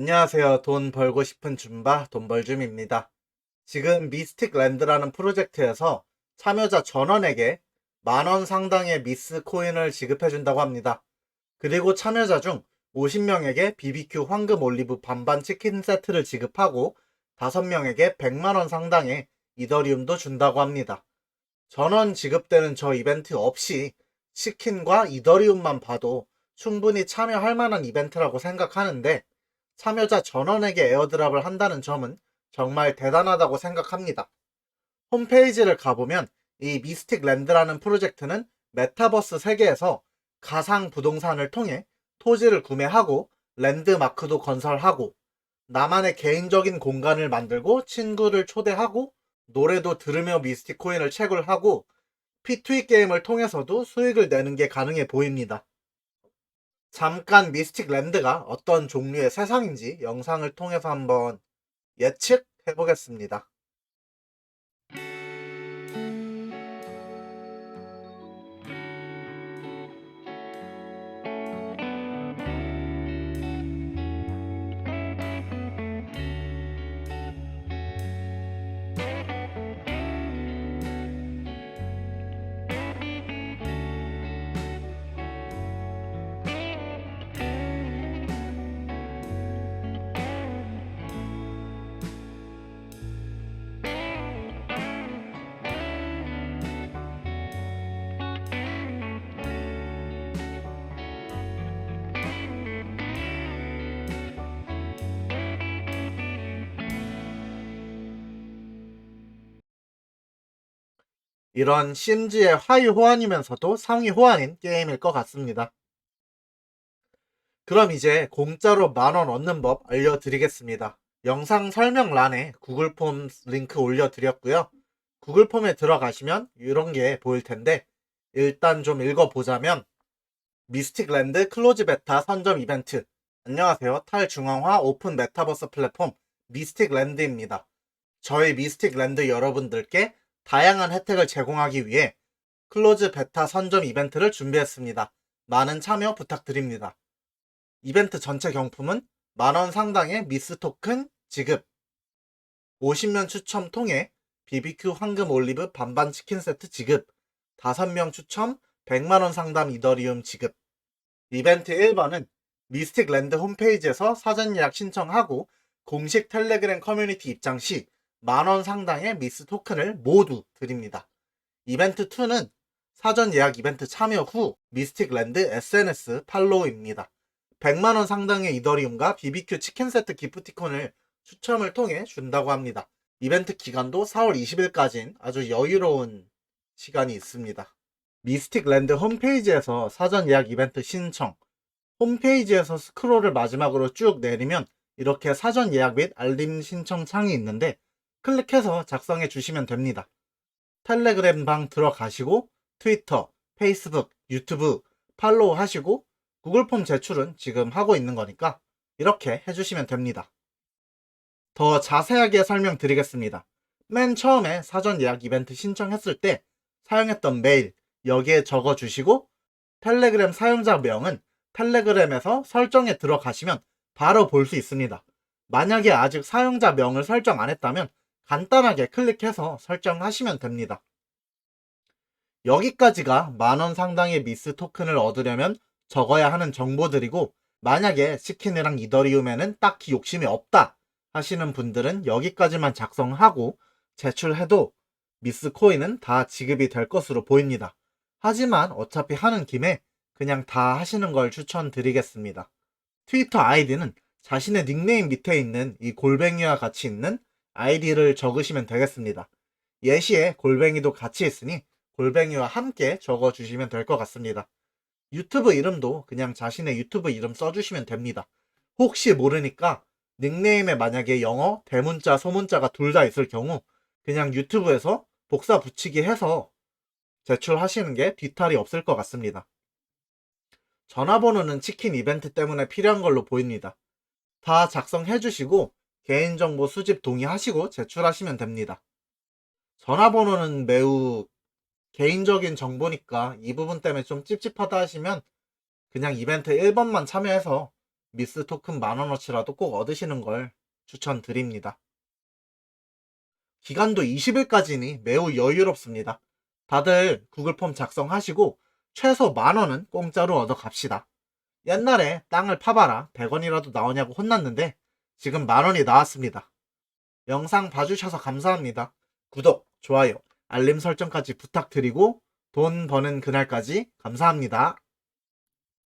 안녕하세요. 돈 벌고 싶은 줌바 돈벌줌입니다. 지금 미스틱 랜드라는 프로젝트에서 참여자 전원에게 만원 상당의 미스 코인을 지급해준다고 합니다. 그리고 참여자 중 50명에게 BBQ 황금 올리브 반반 치킨 세트를 지급하고 5명에게 100만원 상당의 이더리움도 준다고 합니다. 전원 지급되는 저 이벤트 없이 치킨과 이더리움만 봐도 충분히 참여할 만한 이벤트라고 생각하는데 참여자 전원에게 에어드랍을 한다는 점은 정말 대단하다고 생각합니다. 홈페이지를 가보면 이 미스틱 랜드라는 프로젝트는 메타버스 세계에서 가상 부동산을 통해 토지를 구매하고 랜드마크도 건설하고 나만의 개인적인 공간을 만들고 친구를 초대하고 노래도 들으며 미스틱 코인을 채굴하고 P2E 게임을 통해서도 수익을 내는 게 가능해 보입니다. 잠깐 미스틱 랜드가 어떤 종류의 세상인지 영상을 통해서 한번 예측해 보겠습니다. 이런 심지의 하위 호환이면서도 상위 호환인 게임일 것 같습니다. 그럼 이제 공짜로 만원 얻는 법 알려드리겠습니다. 영상 설명란에 구글 폼 링크 올려드렸고요. 구글 폼에 들어가시면 이런 게 보일 텐데 일단 좀 읽어보자면 미스틱 랜드 클로즈 베타 선점 이벤트 안녕하세요. 탈중앙화 오픈 메타버스 플랫폼 미스틱 랜드입니다. 저희 미스틱 랜드 여러분들께 다양한 혜택을 제공하기 위해 클로즈 베타 선점 이벤트를 준비했습니다. 많은 참여 부탁드립니다. 이벤트 전체 경품은 만원 상당의 미스 토큰 지급, 50명 추첨 통해 BBQ 황금 올리브 반반 치킨 세트 지급, 5명 추첨 100만원 상담 이더리움 지급. 이벤트 1번은 미스틱 랜드 홈페이지에서 사전 예약 신청하고 공식 텔레그램 커뮤니티 입장 시 만원 상당의 미스 토큰을 모두 드립니다. 이벤트 2는 사전 예약 이벤트 참여 후 미스틱 랜드 SNS 팔로우입니다. 100만원 상당의 이더리움과 BBQ 치킨 세트 기프티콘을 추첨을 통해 준다고 합니다. 이벤트 기간도 4월 20일까지인 아주 여유로운 시간이 있습니다. 미스틱 랜드 홈페이지에서 사전 예약 이벤트 신청, 홈페이지에서 스크롤을 마지막으로 쭉 내리면 이렇게 사전 예약 및 알림 신청 창이 있는데 클릭해서 작성해 주시면 됩니다. 텔레그램 방 들어가시고 트위터, 페이스북, 유튜브 팔로우 하시고 구글 폼 제출은 지금 하고 있는 거니까 이렇게 해주시면 됩니다. 더 자세하게 설명드리겠습니다. 맨 처음에 사전 예약 이벤트 신청했을 때 사용했던 메일 여기에 적어 주시고 텔레그램 사용자 명은 텔레그램에서 설정에 들어가시면 바로 볼 수 있습니다. 만약에 아직 사용자 명을 설정 안 했다면 간단하게 클릭해서 설정하시면 됩니다. 여기까지가 만원 상당의 미스 토큰을 얻으려면 적어야 하는 정보들이고 만약에 치킨이랑 이더리움에는 딱히 욕심이 없다 하시는 분들은 여기까지만 작성하고 제출해도 미스 코인은 다 지급이 될 것으로 보입니다. 하지만 어차피 하는 김에 그냥 다 하시는 걸 추천드리겠습니다. 트위터 아이디는 자신의 닉네임 밑에 있는 이 골뱅이와 같이 있는 아이디를 적으시면 되겠습니다. 예시에 골뱅이도 같이 있으니 골뱅이와 함께 적어주시면 될 것 같습니다. 유튜브 이름도 그냥 자신의 유튜브 이름 써주시면 됩니다. 혹시 모르니까 닉네임에 만약에 영어, 대문자, 소문자가 둘 다 있을 경우 그냥 유튜브에서 복사 붙이기 해서 제출하시는 게 뒤탈이 없을 것 같습니다. 전화번호는 치킨 이벤트 때문에 필요한 걸로 보입니다. 다 작성해 주시고 개인정보 수집 동의하시고 제출하시면 됩니다. 전화번호는 매우 개인적인 정보니까 이 부분 때문에 좀 찝찝하다 하시면 그냥 이벤트 1번만 참여해서 미스 토큰 만원어치라도 꼭 얻으시는 걸 추천드립니다. 기간도 20일까지니 매우 여유롭습니다. 다들 구글 폼 작성하시고 최소 만원은 공짜로 얻어 갑시다. 옛날에 땅을 파봐라 100원이라도 나오냐고 혼났는데 지금 만원이 나왔습니다. 영상 봐주셔서 감사합니다. 구독, 좋아요, 알림 설정까지 부탁드리고 돈 버는 그날까지 감사합니다.